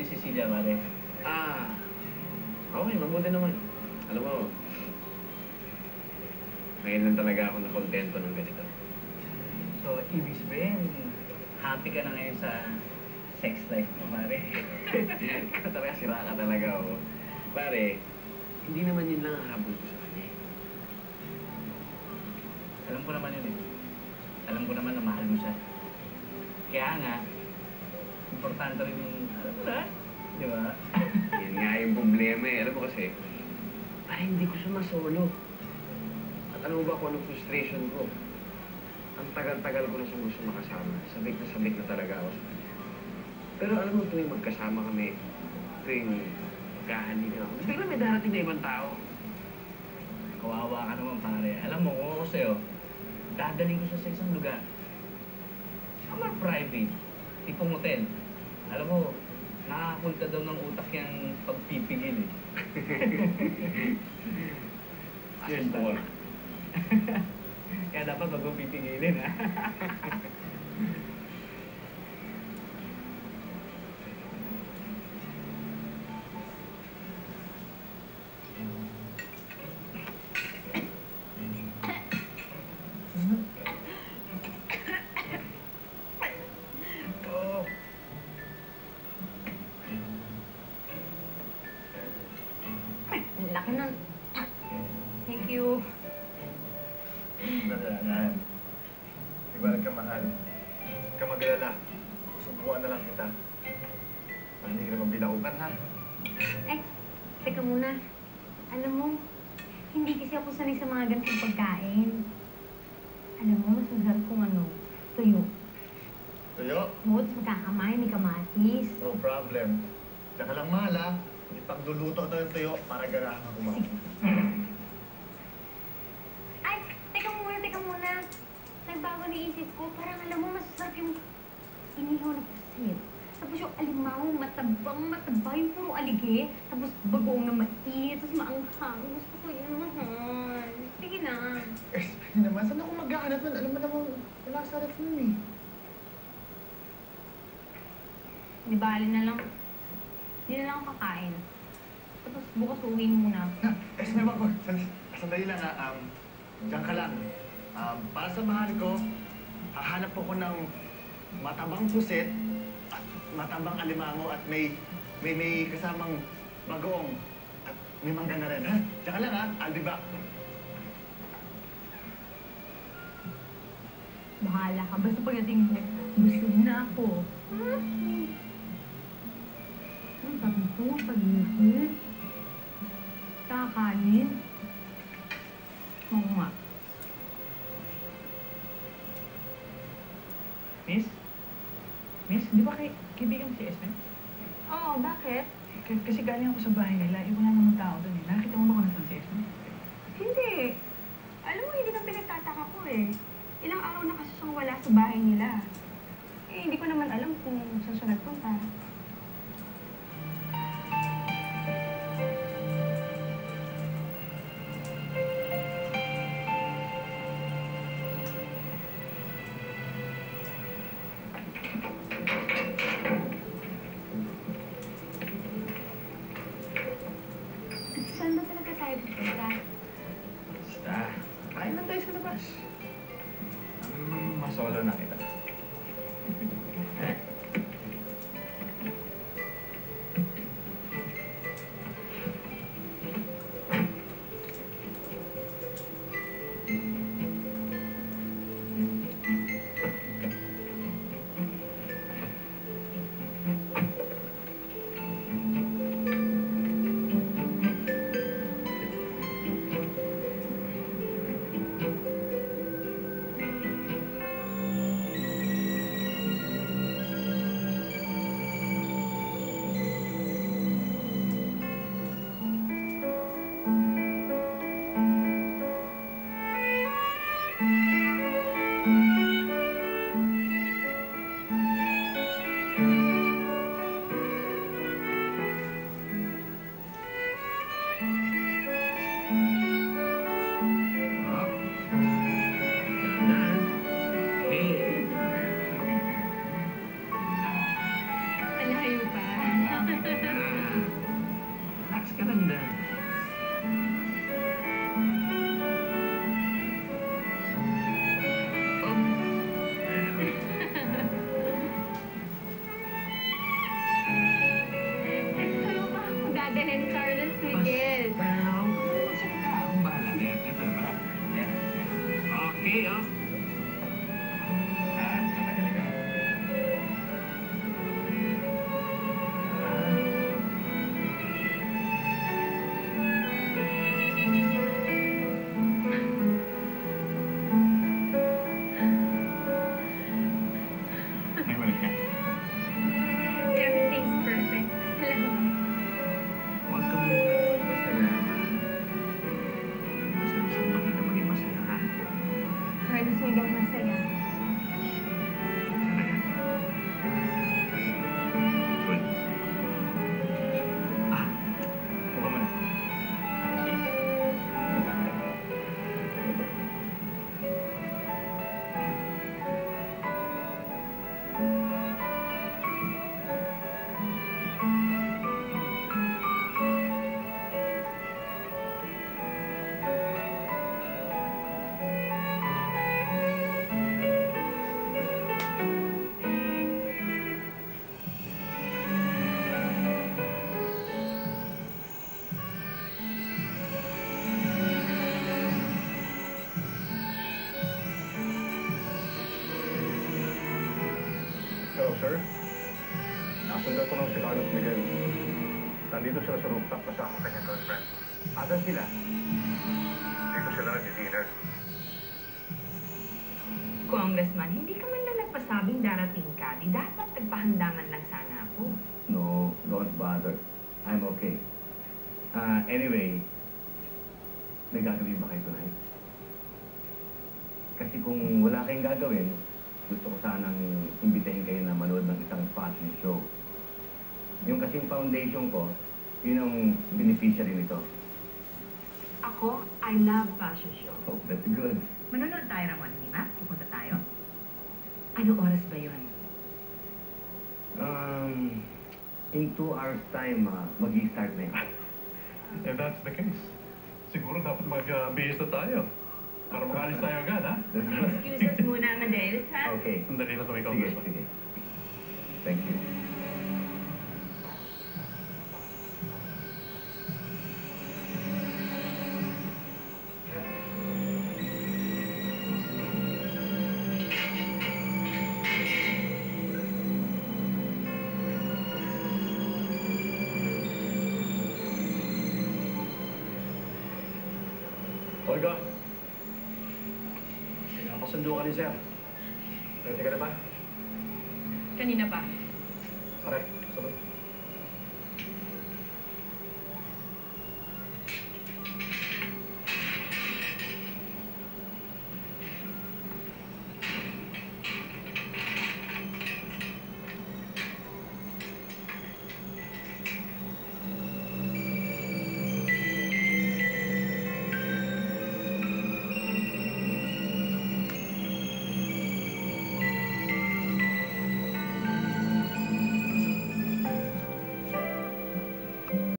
ni Cecilia, pare? Ah, okay, mabuti naman. Alam mo, ngayon lang talaga ako nakontento ng ganito. So, ibig sabihin, happy ka na ngayon sa sex life mo, pare. Ikaw talaga, sira ka talaga ako. Pare, hindi naman yun lang ang habol ko sa kanya. eh. Alam ko naman yun eh. Alam ko naman na mahal mo siya. Kaya nga, importante rin yung, di ba? Yan nga yung problema eh. Alam mo kasi, parang hindi ko siya masolo. At alam mo ba kung anong frustration ko? Ang tagal-tagal ko na siyang gusto makasama. Sabik na sabik na talaga ako sa kanya. Pero alam mo, tuwing magkasama kami, tuwing magkahalina ako, bigla may darating na ibang tao. Kawawa ka naman, pare. Alam mo, kung ako sa'yo, dadaling ko siya sa isang lugar. Somewhere private. Tipong hotel. Alam mo, nakakapunta daw ng utak yung pagpipigil eh. Yes, boy. Kaya dapat wag mo pipigilin, ha? laki nun. Thank you. Nalalaan. Di ba nagkamahal? Huwag ka mag-alala. Susubukan na lang kita. Para hindi ka naman bilaukan, ha? Eh, teka muna. Alam mo, hindi kasi ako sanay sa mga ganitong pagkain. Alam mo, mas masarap kung ano, tuyo. Tuyo, Oo, tapos magkakamay, may kamatis. no problem. Diyan ka lang mahal, ha? Ipagluluto ito yung tuyo para ganahan ka kumain. Ay, teka muna, teka muna. Nagbago na isip ko. Parang alam mo, masasarap yung inihaw na pusit. Tapos yung alimaw, matabang, mataba, yung puro alige. Tapos bagoong na mait, tapos maanghang. Gusto ko yun, mahal. Sige na. Hindi naman, saan ako maghahanap nun? Alam mo naman, wala sa ref nun, eh. Di bali na lang. Hindi na lang ako kakain. Tapos bukas uwi muna. Na, eh, may ba ko? Sand- Sandali lang, ha? Um, diyan ka lang. Um, para sa mahal ko, hahanap ako ng matabang pusit at matabang alimango at may may may kasamang bagoong at may mangga na rin, ha? Diyan ka lang, ha? I'll be back. Bahala ka. Basta pagdating mo, busog na ako. Hmm? Ang sabi ko, pag-ibig. Kakanin. Oo nga. Miss? Miss, di ba kay kaibigan si Esme? Oo, bakit? K- kasi galing ako sa bahay nila, eh, wala namang tao doon eh. Nakita mo ba kung nasan si Esme? Um, masolo na kita. Asan sila? Dito sila nag-dinner. Congressman, hindi ka man lang nagpasabing darating ka. Di dapat nagpahanda man lang sana ako. No, don't bother. I'm okay. Ah, anyway, may gagawin ba kayo tonight? Kasi kung wala kayong gagawin, gusto ko sanang imbitahin kayo na manood ng isang fashion show. Yung kasing foundation ko, yun ang beneficiary nito. Ako, I love fashion show. Oh, that's good. Manonood tayo, Ramon, di ba? Pupunta tayo? Ano oras ba yon? Um, in two hours time, uh, mag-i-start na yun. If that's the case, siguro dapat mag-bihis na tayo. Para makalis tayo agad, ha? Good. Excuses muna, Amadeus, ha? Okay. Sandali na tumikaw, Sige, sige. Olga! Pinapasundo ka ni Sir. Ready ka na ba? Kanina pa. Pare,